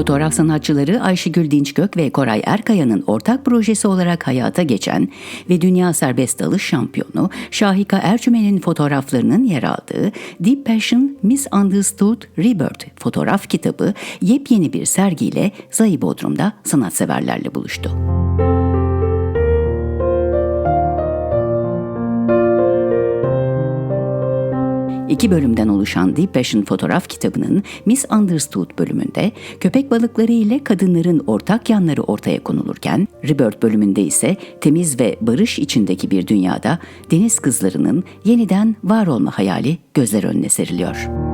Fotoğraf sanatçıları Ayşegül Dinçgök ve Koray Erkaya'nın ortak projesi olarak hayata geçen ve Dünya Serbest Dalış Şampiyonu Şahika Ercümen'in fotoğraflarının yer aldığı Deep Passion Misunderstood Rebirth fotoğraf kitabı yepyeni bir sergiyle Zayı Bodrum'da sanatseverlerle buluştu. İki bölümden oluşan Deep Passion fotoğraf kitabının Misunderstood bölümünde köpek balıkları ile kadınların ortak yanları ortaya konulurken, Rebirth bölümünde ise temiz ve barış içindeki bir dünyada deniz kızlarının yeniden var olma hayali gözler önüne seriliyor.